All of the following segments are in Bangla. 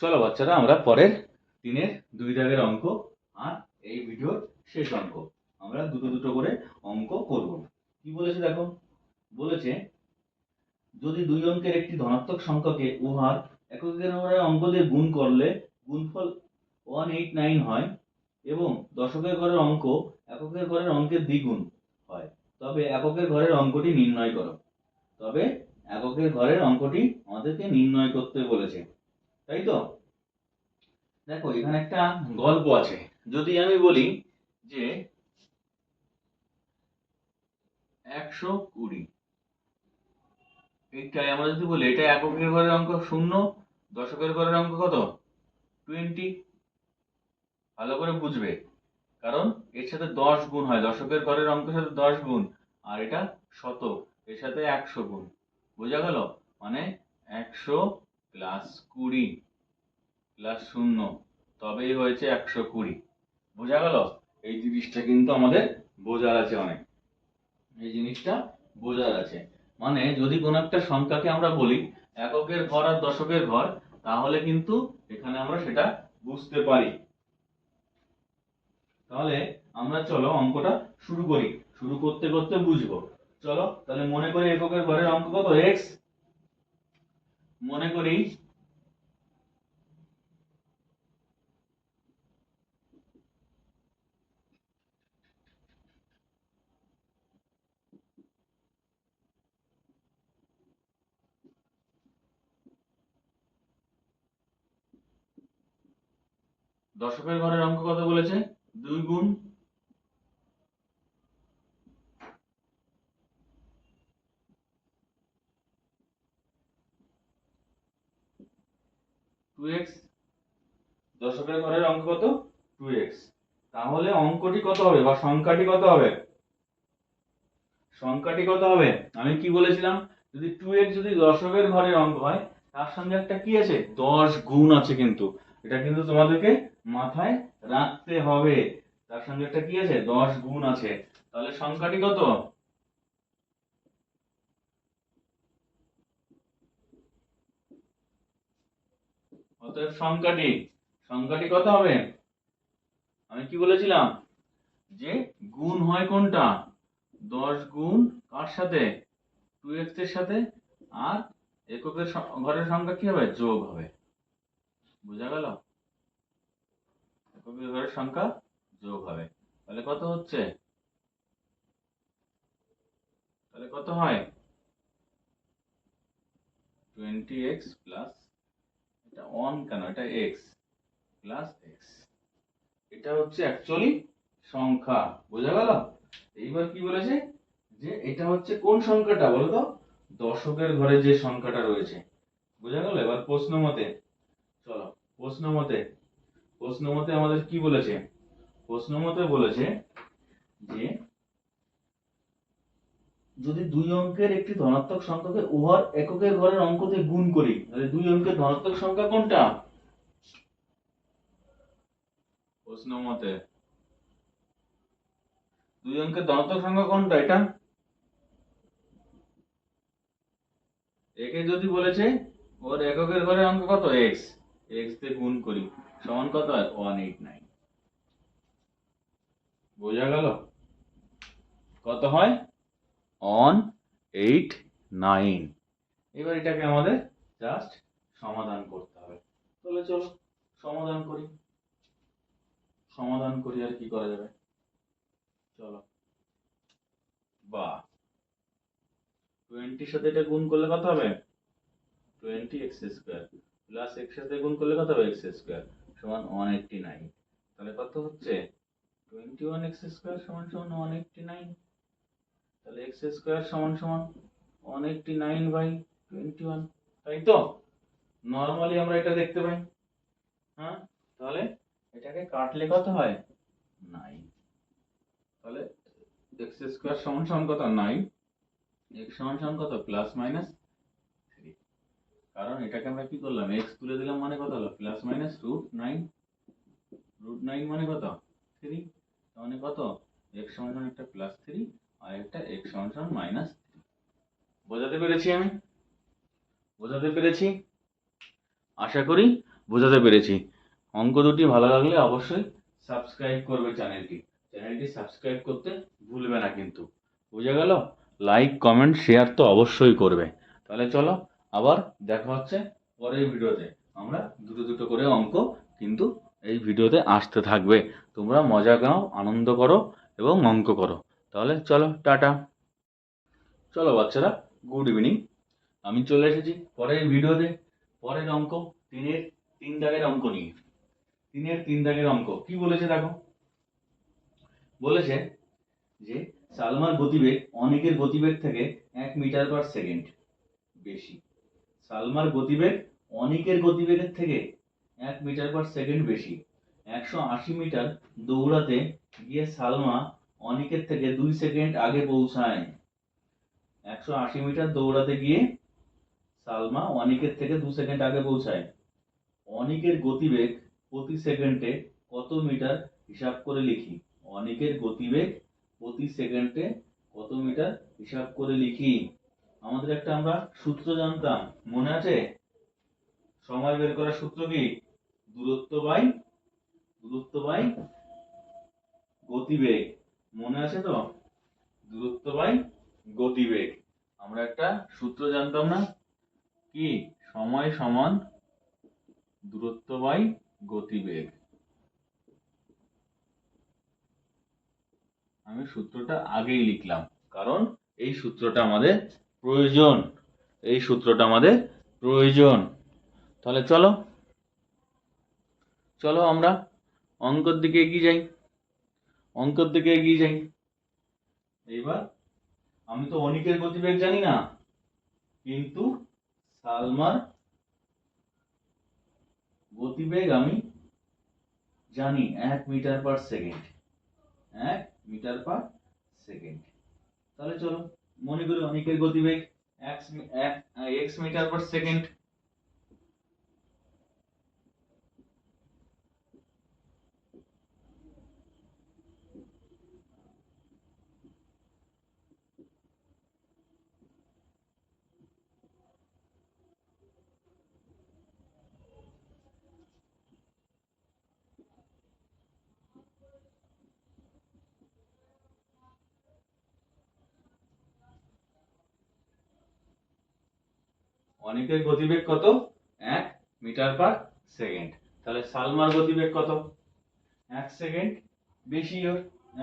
চলো বাচ্চারা, আমরা পরের দিনের দুই দাগের অঙ্ক আর এই ভিডিওর শেষ অঙ্ক। আমরা দুটো দুটো করে অঙ্ক করব। কি বলেছে দেখো? বলেছে, যদি দুই অঙ্কের একটি ধনাত্মক সংখ্যাকে উহার এককের অঙ্ক দিয়ে গুণ করলে গুণফল ওয়ান এইট নাইন হয় এবং দশকের ঘরের অঙ্ক এককের ঘরের অঙ্কের দ্বিগুণ হয়। তবে এককের ঘরের অঙ্কটি নির্ণয় করো। তবে এককের ঘরের অঙ্কটি আমাদেরকে নির্ণয় করতে বলেছে। তাই তো? দেখো, এখানে একটা গল্প আছে। যদি আমি বলি যে একশো কুড়ি, এইটাই আমরা যদি বলি, এটা এককের ঘরের অঙ্ক শূন্য, দশকের ঘরের অঙ্ক কত? টোয়েন্টি। ভালো করে বুঝবে। কারণ এর সাথে দশ গুণ হয়, দশকের ঘরের অঙ্কের সাথে দশ গুণ, আর এটা শত এর সাথে একশো গুণ। বোঝা গেল? মানে একশো প্লাস কুড়ি প্লাস শূন্য, তবেই হয়েছে একশো কুড়ি। বোঝা গেল? এই জিনিসটা কিন্তু আমাদের বোঝার আছে অনেক। এই জিনিসটা বোঝার আছে। মানে যদি কোনো একটা সংখ্যাকে আমরা বলি, এককের ঘর আর দশকের ঘর, তাহলে কিন্তু এখানে আমরা সেটা বুঝতে পারি। তাহলে আমরা চলো অঙ্কটা শুরু করি। শুরু করতে করতে বুঝব। চলো, তাহলে মনে করি এককের ঘরের অঙ্ক কত? এক্স মনে করি। দশকের ঘরের অঙ্ক কত বলেছে? দুই গুণ। টু এক্স দশকের ঘরের অঙ্ক কত? টু এক্স তাহলে অঙ্কটি কত হবে বা সংখ্যাটি কত হবে? সংখ্যাটি কত হবে? আমি কি বলেছিলাম? যদি টু এক্স যদি দশকের ঘরের অঙ্ক হয়, তার সঙ্গে একটা কি আছে? দশ গুণ আছে কিন্তু। এটা কিন্তু তোমাদেরকে মাথায় রাখতে হবে। তার সঙ্গে একটা কি আছে? দশ গুণ আছে। তাহলে সংখ্যাটি কত? অতএব সংখ্যাটি সংখ্যাটি কত হবে? আমি কি বলেছিলাম? যে গুণ হয় কোনটা? দশ গুণ কার সাথে? টু এক্সের সাথে। আর এককের ঘরের সংখ্যা কি হবে? যোগ হবে। বোঝা গেল? এককের ঘরের সংখ্যা যোগ হবে। তাহলে কত হচ্ছে? তাহলে কত হয়? টোয়েন্টি এক্স প্লাস এটা অন কেন? এটা এক্স প্লাস এক্স এটা হচ্ছে অ্যাকচুয়ালি সংখ্যা, বোঝা গেল? এইবার কি বলেছে? যে এটা হচ্ছে কোন সংখ্যাটা বলো তো দশকের ঘরে যে সংখ্যাটা রয়েছে। বোঝা গেল? এবার প্রশ্ন মতে, চলো, প্রশ্ন মতে প্রশ্ন মতে আমাদের কি বলেছে? প্রশ্ন মতে বলেছে যে যদি দুই অঙ্কের একটি ধনাত্মক সংখ্যাকে উহার এককের ঘরের অঙ্ক দিয়ে গুণ করি, তাহলে দুই অঙ্কের ধনাত্মক সংখ্যা কোনটা? প্রশ্ন মতে। দুই অঙ্কের ধনাত্মক সংখ্যা কোনটা এটা? একে যদি বলেছে, ওর এককের ঘরের অঙ্ক কত? এক্স এক্স দিয়ে গুণ করি। সমান কত? হয় ওয়ান এইট নাইন বোঝা গেল? কত হয়? অন এইট নাইন এবার এটাকে আমাদের জাস্ট সমাধান করতে হবে। তাহলে চলো, সমাধান করি। সমাধান করি আর কি করা যাবে? চলো। বা টোয়েন্টির সাথে এটা গুণ করলে কত হবে? Twenty x square plus x সাথে গুণ করলে কত হবে? এক্স স্কোয়ার সমান ওয়ান এইটটি নাইন তাহলে কত হচ্ছে? টোয়েন্টি ওয়ান এক্স স্কোয়ার সমান সমান ওয়ান এইটটি নাইন তাহলে এক্স স্কোয়ার সমান সমান one eighty nine by twenty one তাই তো? নর্মালি আমরা এটা দেখতে পাই। হ্যাঁ? তাহলে এটাকে কাটলে কত হয় নাইন তাহলে এক্স স্কোয়ার সমান সমান কত? নাইন এক্স সমান সমান কত? প্লাস মাইনাস থ্রি কারণ এটাকে আমরা কি করলাম? এক্স তুলে দিলাম মানে কত হলো? Plus minus root nine root nine মানে কত? থ্রি মানে কত? এক্স সমান সমান একটা প্লাস থ্রি আর একটা এক্স সমান সমান মাইনাস বোঝাতে পেরেছি আমি? বোঝাতে পেরেছি? আশা করি বোঝাতে পেরেছি। অঙ্ক দুটি ভালো লাগলে অবশ্যই সাবস্ক্রাইব করবে চ্যানেলটি চ্যানেলটি সাবস্ক্রাইব করতে ভুলবে না কিন্তু। বুঝে গেল? লাইক কমেন্ট শেয়ার তো অবশ্যই করবে। তাহলে চলো আবার দেখা হচ্ছে পরের ভিডিওতে। আমরা দুটো দুটো করে অঙ্ক কিন্তু এই ভিডিওতে আসতে থাকবে। তোমরা মজা নাও আনন্দ করো এবং অঙ্ক করো। তাহলে চলো, টাটা। চলো বাচ্চারা গুড ইভিনিং আমি চলে এসেছি পরের ভিডিওতে। পরের অঙ্ক, তিনের তিন দাগের অঙ্ক নিয়ে। তিনের তিন দাগের অঙ্ক। কি বলেছে দেখো? বলেছে যে সালমার গতিবেগ অনেকের গতিবেগ থেকে এক মিটার পার সেকেন্ড বেশি। সালমার গতিবেগ অনেকের গতিবেগের থেকে এক মিটার পার সেকেন্ড বেশি। একশো আশি মিটার দৌড়াতে গিয়ে সালমা অনেকের থেকে দুই সেকেন্ড আগে পৌঁছায়। একশো আশি মিটার দৌড়াতে গিয়ে সালমা অনেকের থেকে দু সেকেন্ড আগে পৌঁছায়। অনেকের গতিবেগ প্রতি সেকেন্ডে কত মিটার হিসাব করে লিখি? অনেকের গতিবেগ প্রতি সেকেন্ডে কত মিটার হিসাব করে লিখি? আমাদের একটা আমরা সূত্র জানতাম, মনে আছে? সময় বের করার সূত্র কি? দূরত্ব বাই দূরত্ব বাই গতিবেগ। মনে আছে তো? দূরত্ব বাই গতিবেগ। আমরা একটা সূত্র জানতাম না? কি? সময় সমান দূরত্ব বাই গতিবেগ। আমি সূত্রটা আগেই লিখলাম, কারণ এই সূত্রটা আমাদের প্রয়োজন। এই সূত্রটা আমাদের প্রয়োজন। তাহলে চলো। চলো আমরা অঙ্কর দিকে এগিয়ে যাই। অঙ্কর দিকে এগিয়ে যাই। এইবার আমি তো অনিকের গতিবেগ জানি না, কিন্তু সালমার গতিবেগ আমি জানি এক মিটার পার সেকেন্ড, এক মিটার পার সেকেন্ড। তাহলে চলো, মনে করি অনেকের গতিবেগ x x metre per second. অনেকের গতিবেগ কত? এক মিটার পার সেকেন্ড। তাহলে সালমার গতিবেগ কত? এক সেকেন্ড বেশি ওর।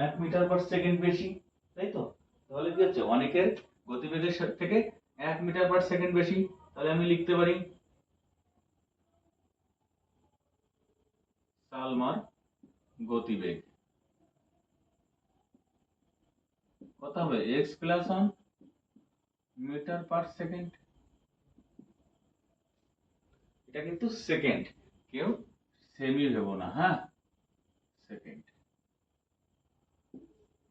এক মিটার পার সেকেন্ড বেশি, তাই তো? তাহলে কি হচ্ছে? অনেকের গতিবেগের থেকে এক মিটার পার সেকেন্ড বেশি। তাহলে আমি লিখতে পারি সালমার গতিবেগ। কত হবে? X plus one metre per second. এটা কিন্তু সেকেন্ড কেউ সেমি ভেবো না হ্যাঁ? সেকেন্ড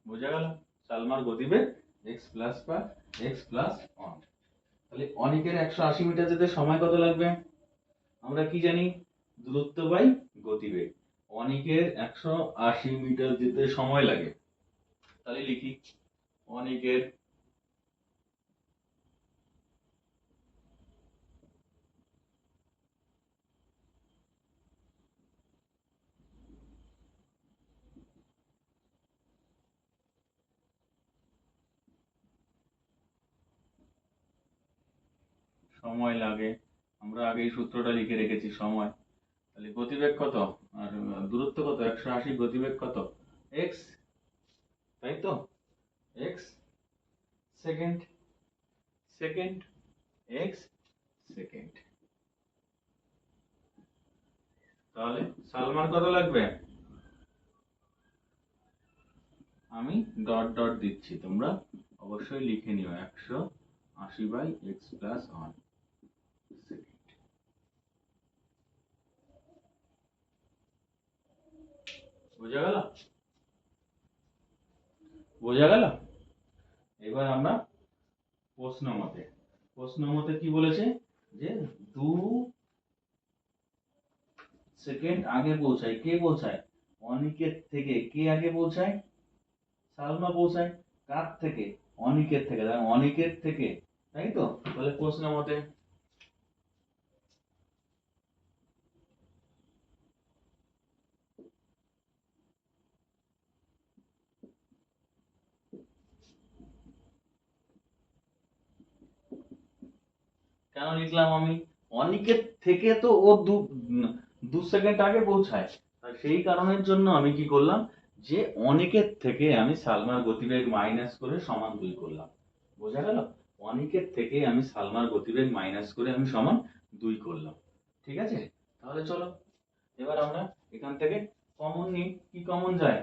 বোঝা গেল? সালমার গতিবেগ এক্স প্লাস বা এক্স প্লাস তাহলে অনেকের একশো আশি মিটার যেতে সময় কত লাগবে? আমরা কি জানি? দূরত্ব বাই গতিবেগ। অনেকের একশো আশি মিটার যেতে সময় লাগে। তাহলে লিখি। অনেকের সময় লাগে। আমরা আগে এই সূত্রটা লিখে রেখেছি, সময়। তাহলে গতিবেগ কত? আর দূরত্ব কত? একশো আশি গতিবেগ কত? এক্স তাই তো? X second second x second তাহলে সালমার কত লাগবে? আমি ডট ডট দিচ্ছি, তোমরা অবশ্যই লিখে নিও। একশো আশি by x plus one second বোঝা গেল? বোঝা গেল? এবার আমরা প্রশ্ন মতে প্রশ্ন মতে কি বলেছে? যে দু সেকেন্ড আগে পৌঁছায়। কে পৌঁছায়? অনিকের থেকে। কে আগে পৌঁছায়? সালমা পৌঁছায়। কার থেকে? অনিকের থেকে। তাই অনিকের থেকে। তাই তো? তাহলে প্রশ্ন মতে কেন লিখলাম আমি? অনিকের থেকে তো ও দু দু সেকেন্ড আগে পৌঁছায়। সেই কারণের জন্য আমি কি করলাম যে অনেকের থেকে আমি সালমার গতিবেগ মাইনাস করে সমান দুই করলাম। বোঝা গেল? অনেকের থেকে আমি সালমার গতিবেগ মাইনাস করে আমি সমান দুই করলাম। ঠিক আছে? তাহলে চলো, এবার আমরা এখান থেকে কমন নিই। কি কমন যায়?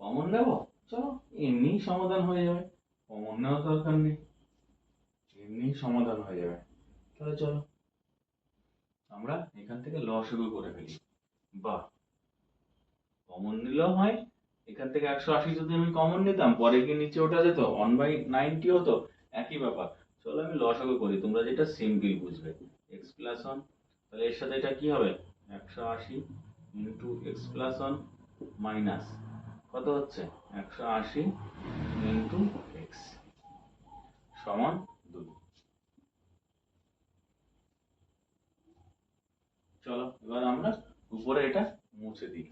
কমন নেব চলো এমনি সমাধান হয়ে যাবে। কমন নেওয়ার দরকার নেই। এমনি সমাধান হয়ে যাবে। তাহলে চলো। আমরা এখান থেকে লসগু করে ফেলি। বাহ! কমন নিলেও হয় এখান থেকে একশো আশি যদি আমি কমন নিতাম পরে গিয়ে নিচে ওঠা যেত? ওয়ান বাই নাইনটি হতো? একই ব্যাপার। চলো আমি লসগু করি তোমরা যেটা সিম্পল বুঝবে। এক্স প্লাস ওয়ান তাহলে এর সাথে এটা কি হবে? একশো আশি into x plus one minus কত হচ্ছে? একশো আশি ইন্টু এক্স সমান দুই চলো এবার আমরা উপরে এটা মুছে দিই।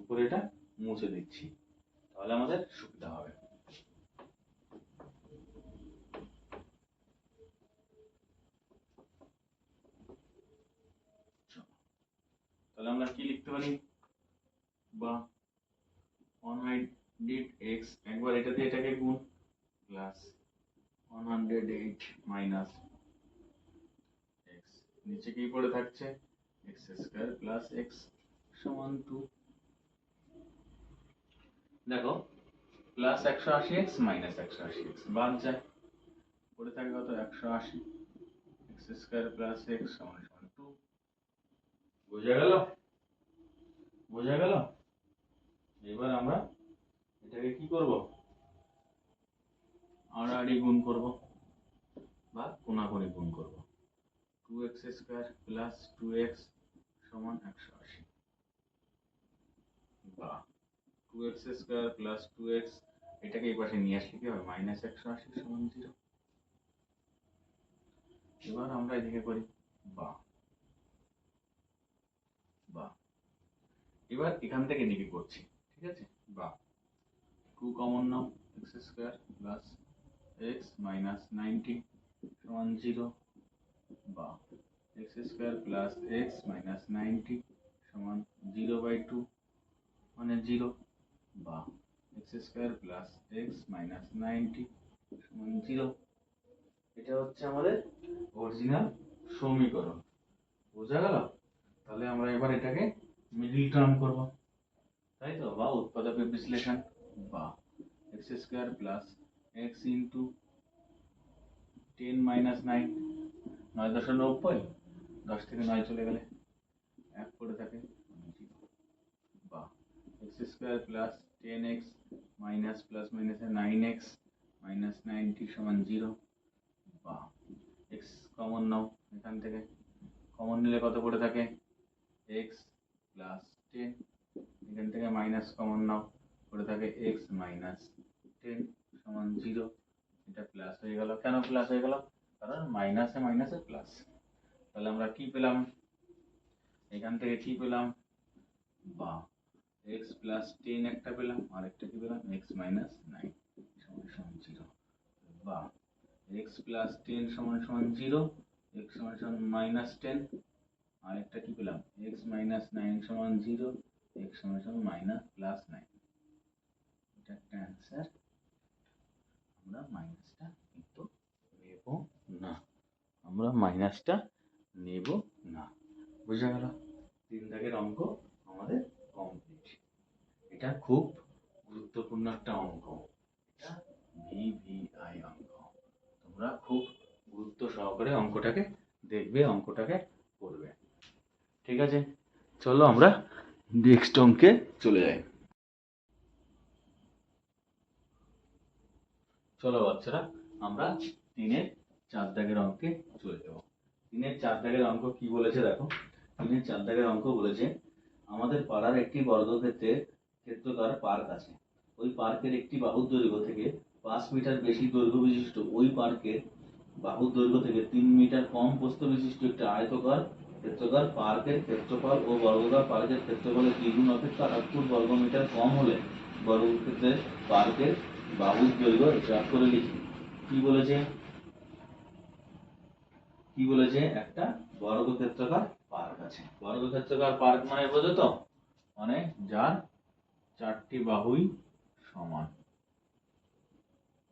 উপরে এটা মুছে দিচ্ছি। তাহলে আমাদের সুবিধা হবে। তাহলে আমরা কি লিখতে পারি? বা ওয়ান হান্ড্রেড এক্স একবার এটা দিয়ে এটাকে গুণ plus one hundred eight minus x নিচে কি পড়ে থাকছে? এক্স স্কোয়ার প্লাস এক্স সমান টু দেখো প্লাস একশো আশি এক্স মাইনাস একশো আশি এক্স বাদ যায়। পড়ে থাকে কত? একশো আশি। এক্স স্কোয়ার প্লাস এক্স সমান সমান টু বোঝা গেল? বোঝা গেল? এবার আমরা এটাকে কি করব? আড়াআড়ি গুণ করব বা কোনাকুনি গুণ করব। Two x square plus two x সমান একশো আশি। বা two x square plus two x এটাকে এই পাশে নিয়ে আসলে কি হবে? মাইনাস একশো আশি সমান জিরো এবার আমরা এদিকে করি বা বা এবার এখান থেকে এদিকে করছি, ঠিক আছে? বা টু কমন নাও x square plus x minus ninety সমান জিরো বা x square plus x minus ninety সমান জিরো বাই টু মানে জিরো বা x square plus x minus ninety সমান জিরো এটা হচ্ছে আমাদের অরিজিনাল সমীকরণ। বোঝা গেল? তাহলে আমরা এবার এটাকে মিডিল টার্ম করব। তাই তো? বা উৎপাদকের বিশ্লেষণ, বা x square plus x into ten minus nine নয় দশ নব্বই। দশ থেকে নয় চলে গেলে এক পড়ে থাকে। বা x square plus ten x minus plus মাইনাসে নাইন এক্স মাইনাস নাইনটি সমান জিরো বা এক্স কমন নাও এখান থেকে। কমন নিলে কত পড়ে থাকে? এক্স প্লাস টেন এখান থেকে মাইনাস কমন নাও পড়ে থাকে এক্স মাইনাস টেন সমান জিরো এটা প্লাস হয়ে গেল। কেন প্লাস হয়ে গেল? কারণ মাইনাসে মাইনাসে প্লাস তাহলে আমরা কি পেলাম? এখান থেকে কি পেলাম? বা এক্স প্লাস টেন একটা পেলাম, আর একটা কি পেলাম? এক্স মাইনাস নাইন সমান সমান জিরো বা এক্স প্লাস টেন সমান সমান জিরো এক্স সমান সমান মাইনাস টেন আর একটা কি পেলাম? এক্স মাইনাস নাইন সমান জিরো এক্স সমান সমান মাইনাস প্লাস নাইন এটা একটা অ্যান্সার আমরা মাইনাসটা কিন্তু নেব না। আমরা মাইনাসটা নেব না। বোঝা গেল? তিন দাগের অঙ্ক আমাদের কমপ্লিট এটা খুব গুরুত্বপূর্ণ একটা অঙ্ক। এটা ভি ভি আই অঙ্ক। তোমরা খুব গুরুত্ব সহকারে অঙ্কটাকে দেখবে, অঙ্কটাকে করবে। ঠিক আছে? চলো আমরা নেক্সট অঙ্কে চলে যাই। চলো বাচ্চারা, আমরা তিনের চার দাগের অঙ্কে চলে যাব। তিনের চার দাগের অঙ্ক কি বলেছে দেখো? তিনের চার দাগের অঙ্ক বলেছে, আমাদের পাড়ার একটি বর্গক্ষেত্রের ক্ষেত্রকার পার্ক আছে। ওই পার্কের একটি বাহুর দৈর্ঘ্য থেকে পাঁচ মিটার বেশি দৈর্ঘ্য বিশিষ্ট ওই পার্কের বাহুর দৈর্ঘ্য থেকে তিন মিটার কম প্রস্থ বিশিষ্ট একটি আয়তকার ক্ষেত্রকার পার্কের ক্ষেত্রফল ও বর্গকার পার্কের ক্ষেত্রফলের দ্বিগুণ অপেক্ষা আটাত্তর বর্গমিটার কম হলে বর্গক্ষেত্রের পার্কের বাহুর দৈর্ঘ্য হিসাব করে লিখি। কি বলেছে? কি বলেছে? একটা বর্গক্ষেত্রাকার পার্ক আছে। বর্গক্ষেত্রাকার পার্ক মানে বোঝো তো? মানে যার চারটি বাহুই সমান।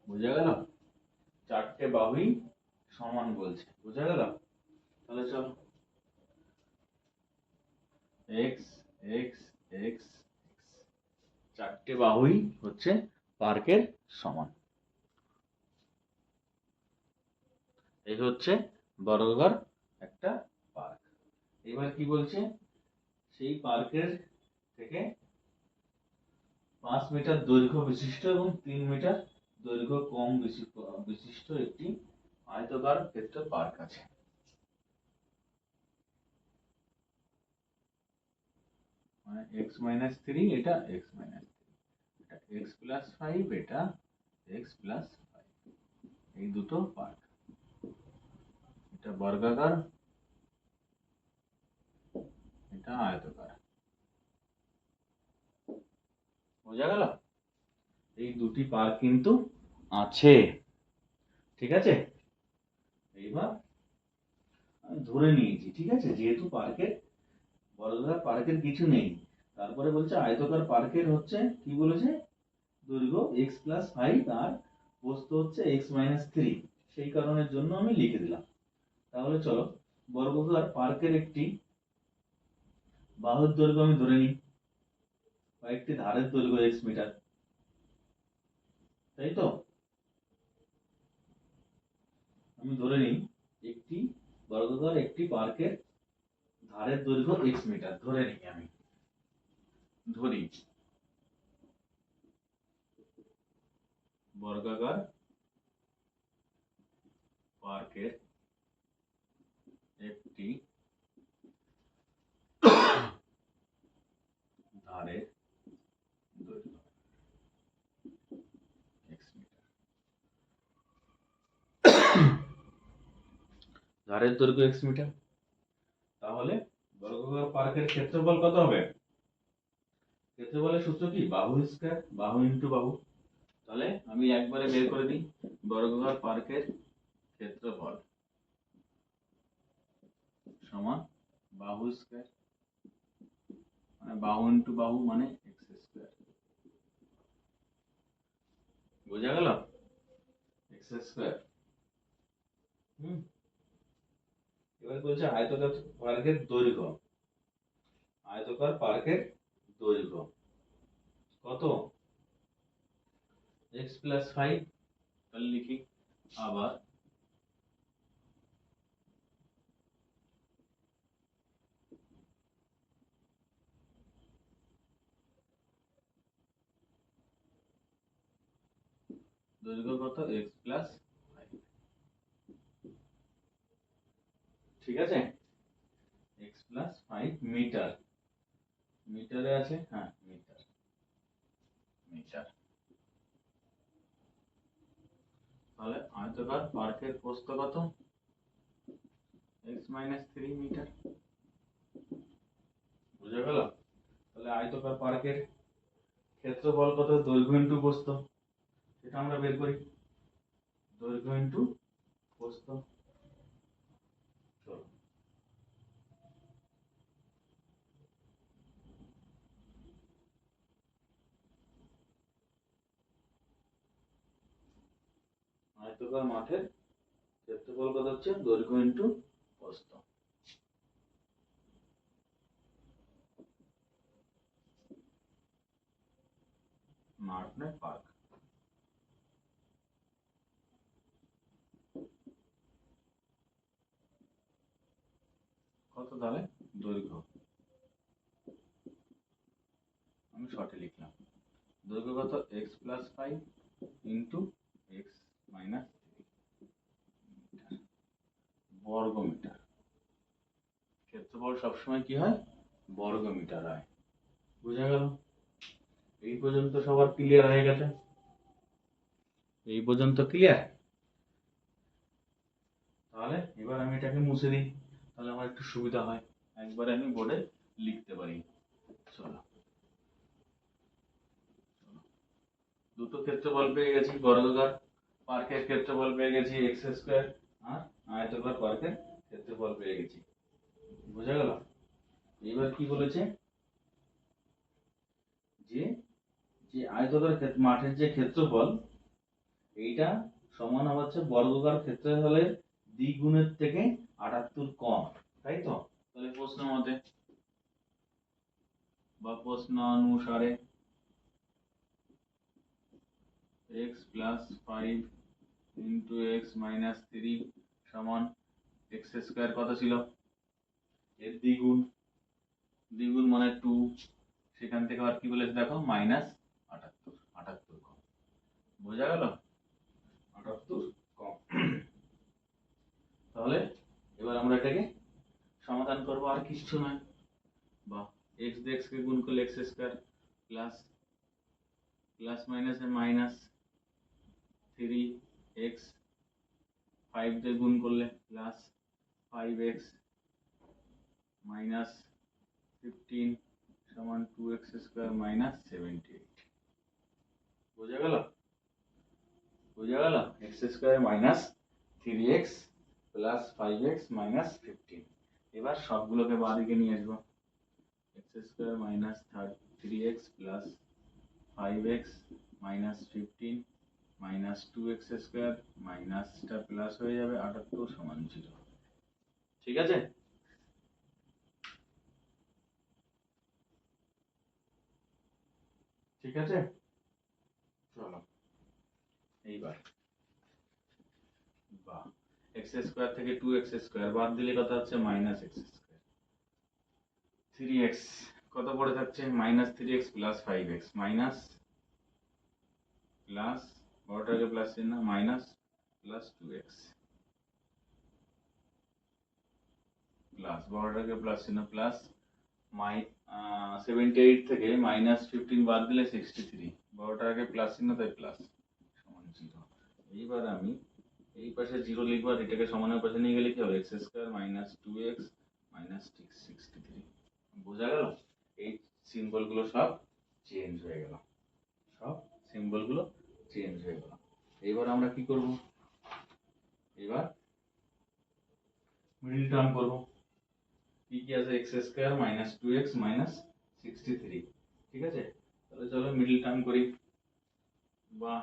বোঝা গেল? চারটে বাহুই সমান বলছে। বোঝা গেল? তাহলে চলো। এক্স এক্স এক্স চারটে বাহুই হচ্ছে পার্কের সমান। এই হচ্ছে বর্গকার একটা পার্ক। এবার কি বলছে? সেই পার্কের থেকে পাঁচ মিটার দৈর্ঘ্য বিশিষ্ট এবং তিন মিটার দৈর্ঘ্য কম বিশি- বিশিষ্ট একটি আয়তকার ক্ষেত্র পার্ক আছে। মানে এক্স মাইনাস থ্রি এটা x minus three x plus five এটা এক্স প্লাস ফাইভ এই দুটো পার্ক। এটা বর্গাকার, এটা আয়তকার। বোঝা গেল? এই দুটি পার্ক কিন্তু আছে। ঠিক আছে? এইবার আমি ধরে নিয়েছি, ঠিক আছে? যেহেতু পার্কের বর্গাকার পার্কের কিছু নেই। তারপরে বলছে আয়তকার পার্কের হচ্ছে, কি বলেছে? দৈর্ঘ্য এক্স প্লাস ফাইভ আর বস্তু হচ্ছে এক্স মাইনাস থ্রি সেই কারণের জন্য আমি লিখে দিলাম। তাহলে চলো বর্গাকার পার্কের একটি বাহুর দৈর্ঘ্য আমি ধরে নিই। বা একটি ধারের দৈর্ঘ্য এক্স মিটার তাই তো? আমি ধরে নিই, একটি বর্গাকার একটি পার্কের ধারের দৈর্ঘ্য এক্স মিটার ধরে নিই আমি। ধরি। বর্গাকার পার্কের একটি ধারের ধারের দৈর্ঘ্য এক্স মিটার তাহলে বর্গাকার পার্কের ক্ষেত্রফল কত হবে? ক্ষেত্রফলের সূত্র কি? বাহু স্কয়ার বাহু ইন্টু বাহু। তাহলে আমি একবারে বের করে দিই বর্গাকার পার্কের ক্ষেত্রফল। সমান বাহু স্কয়ার মানে বাহু ইন্টু বাহু মানে এক্স স্কয়ার বোঝা গেল? এক্স স্কয়ার হুম। এবার বলছে আয়তকার পার্কের দৈর্ঘ্য। আয়তকার পার্কের দৈর্ঘ্য। কত? এক্স প্লাস ফাইভ তাহলে লিখি আবার দৈর্ঘ্য কত? এক্স প্লাস ঠিক আছে? এক্স প্লাস ফাইভ মিটার মিটারে আছে? হ্যাঁ মিটার মিটার তাহলে আয়তকার পার্কের প্রস্থ কত? এক্স মাইনাস থ্রি মিটার বুঝা গেল? তাহলে আয়তকার পার্কের ক্ষেত্রফল কত? দৈর্ঘ্য ইন্টু প্রস্থ। সেটা আমরা বের করি। দৈর্ঘ্য ইন্টু প্রস্থ চলো আয়তকার মাঠের ক্ষেত্রফল কত হচ্ছে? দৈর্ঘ্য ইন্টু প্রস্থ মাঠ নয়, পার্ক কত তাহলে দৈর্ঘ্য। আমি শর্টে লিখলাম। দৈর্ঘ্য কত? X plus five into x minus three বর্গ মিটার ক্ষেত্রফল সবসময় কি হয়? বর্গ মিটার হয়। বুঝা গেল? এই পর্যন্ত সবার ক্লিয়ার হয়ে গেছে? এই পর্যন্ত ক্লিয়ার তাহলে এবার আমি এটাকে মুছে দিই। তাহলে আমার একটু সুবিধা হয়। একবারে আমি বোর্ডে লিখতে পারি। চলো। দুটো ক্ষেত্রফল পেয়ে গেছি বর্গাকার পার্কের ক্ষেত্রফল পেয়ে গেছি এক্স স্কোয়ার আর আয়তকার পার্কের ক্ষেত্রফল পেয়ে গেছি। বোঝা গেল? এবার কি বলেছে? যে যে আয়তকার মাঠের যে ক্ষেত্রফল, এইটা সমান হচ্ছে বর্গকার ক্ষেত্রফলের দ্বিগুণের থেকে আটাত্তর কম, তাই তো? তাহলে প্রশ্ন মতে বা প্রশ্ন অনুসারে x plus five into x minus three সমান এক্স স্কোয়ার কত ছিল? এর দ্বিগুণ। দ্বিগুণ মানে টু সেখান থেকে আবার কি বলেছে দেখো? মাইনাস আটাত্তর। আটাত্তর কম। বোঝা গেল? আটাত্তর কম। তাহলে এবার আমরা এটাকে সমাধান করব, আর কিচ্ছু নয়। বা এক্স দিয়ে এক্স কে গুণ করলে এক্স স্কোয়ার প্লাস প্লাস মাইনাসে মাইনাস থ্রি এক্স ফাইভ দিয়ে গুণ করলে plus five x minus fifteen সমান two x square minus seventy eight বোঝা গেল? বোঝা গেল? X square minus three x plus five x minus fifteen এবার সবগুলোকে বাদিকে নিয়ে আসব। X square minus three x plus five x minus fifteen minus two x square মাইনাসটা প্লাস হয়ে যাবে আটাত্তর সমান জিরো ঠিক আছে? ঠিক আছে? চলো। এইবার। বাহ। এক্স স্কোয়ার থেকে টু এক্স স্কোয়ার বাদ দিলে কত হচ্ছে? Minus x square three x কত পড়ে থাকছে? Minus three x plus five x minus plus বড়টাকে plus চিহ্ন minus plus two x plus বড়টাকে plus চিহ্ন প্লাস মাই সেভেন্টি এইট থেকে মাইনাস ফিফটিন বাদ দিলে সিক্সটি থ্রি বড়টাকে প্লাস চিহ্ন, তাই প্লাস সমান জিরো এইবার আমি এই পাশে জিরো লিখব আর এটাকে সমানের পাশে নিয়ে গেলে কি হবে? X square minus two x minus sixty three বোঝা গেল? এই সিম্বলগুলো সব চেঞ্জ হয়ে গেল। সব সিম্বলগুলো চেঞ্জ হয়ে গেল। এবার আমরা কি করব? এবার মিডিল টার্ম করব। কি কি আছে? X square minus two x minus sixty three ঠিক আছে? তাহলে চলো মিডিল টার্ম করি। বা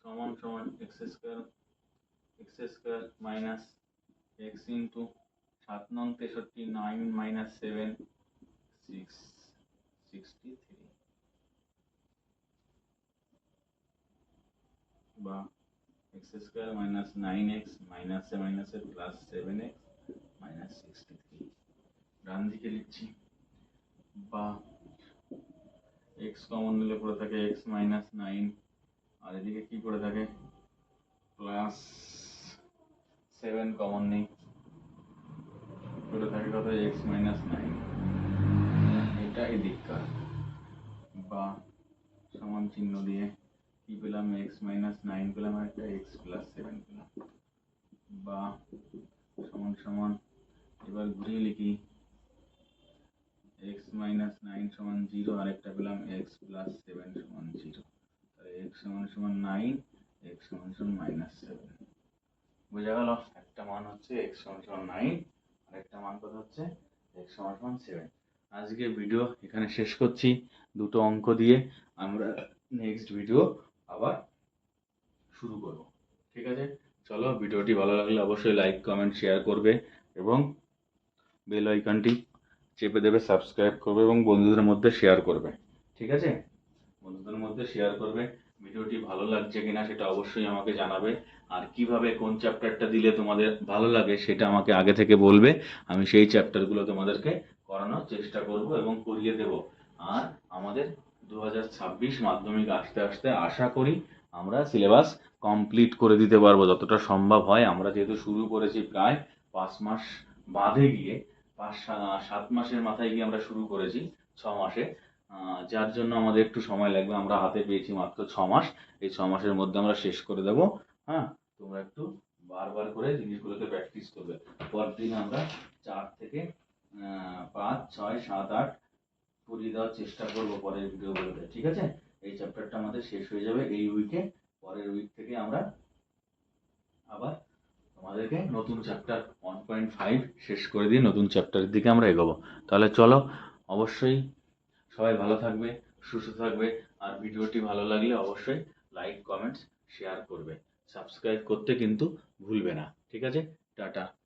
সমান সমান x square x square minus x into সাত নং তেষট্টি nine minus seven six sixty three বা x square minus nine x মাইনাসে মাইনাসে plus seven x minus sixty three ডান দিকে লিখছি। বা এক্স কমন নিলে পড়ে থাকে এক্স মাইনাস নাইন আর এদিকে কি পড়ে থাকে? প্লাস সেভেন কমন নেই। পড়ে থাকে কত? X minus nine. এটা এদিককার বা সমান চিহ্ন দিয়ে কি পেলাম? এক্স মাইনাস নাইন পেলাম আর একটা এক্স প্লাস সেভেন পেলাম। বা সমান সমান, এবার ঘুরিয়ে লিখি। এক্স মাইনাস নাইন সমান জিরো আর একটা পেলাম এক্স প্লাস সেভেন সমান জিরো। তাহলে এক্স সমান সমান নাইন, এক্স সমান সমান মাইনাস সেভেন। বোঝা গেল? একটা মান হচ্ছে এক্স সমান নাইন আর একটা মান কত হচ্ছে? এক্স সমান সেভেন আজকে ভিডিও এখানে শেষ করছি। দুটো অঙ্ক দিয়ে আমরা নেক্সট ভিডিও আবার শুরু করব। ঠিক আছে? চলো, ভিডিওটি ভালো লাগলে অবশ্যই লাইক কমেন্ট শেয়ার করবে এবং বেল আইকনটি চেপে দেবে সাবস্ক্রাইব করবে এবং বন্ধুদের মধ্যে শেয়ার করবে। ঠিক আছে? বন্ধুদের মধ্যে শেয়ার করবে। ভিডিওটি ভালো লাগছে কিনা সেটা অবশ্যই আমাকে জানাবে। আর কীভাবে কোন চ্যাপ্টারটা দিলে তোমাদের ভালো লাগে সেটা আমাকে আগে থেকে বলবে। আমি সেই চ্যাপ্টারগুলো তোমাদেরকে করানোর চেষ্টা করব এবং করিয়ে দেব। আর আমাদের দু হাজার ছাব্বিশ মাধ্যমিক আসতে আসতে আশা করি আমরা সিলেবাস কমপ্লিট করে দিতে পারব। যতটা সম্ভব হয়। আমরা যেহেতু শুরু করেছি প্রায় পাঁচ মাস বাদে গিয়ে, পাঁচ সাত মাসের মাথায় গিয়ে আমরা শুরু করেছি ছ মাসে। যার জন্য আমাদের একটু সময় লাগবে। আমরা হাতে পেয়েছি মাত্র ছ মাস। এই ছ মাসের মধ্যে আমরা শেষ করে দেবো। হ্যাঁ। তোমরা একটু বারবার করে জিনিসগুলোকে প্র্যাকটিস করবে। পরদিন আমরা চার থেকে পাঁচ, ছয়, সাত, আট করিয়ে দেওয়ার চেষ্টা করব পরের ভিডিওগুলোতে, ঠিক আছে? এই চ্যাপ্টারটা আমাদের শেষ হয়ে যাবে এই উইকে পরের উইক থেকে আমরা আবার তোমাদেরকে নতুন চ্যাপ্টার ওয়ান পয়েন্ট ফাইভ শেষ করে দিয়ে নতুন চ্যাপ্টারের দিকে আমরা এগোবো। তাহলে চলো, অবশ্যই সবাই ভালো থাকবে, সুস্থ থাকবে, আর ভিডিওটি ভালো লাগলে অবশ্যই লাইক কমেন্টস শেয়ার করবে। সাবস্ক্রাইব করতে কিন্তু ভুলবে না। ঠিক আছে? টাটা।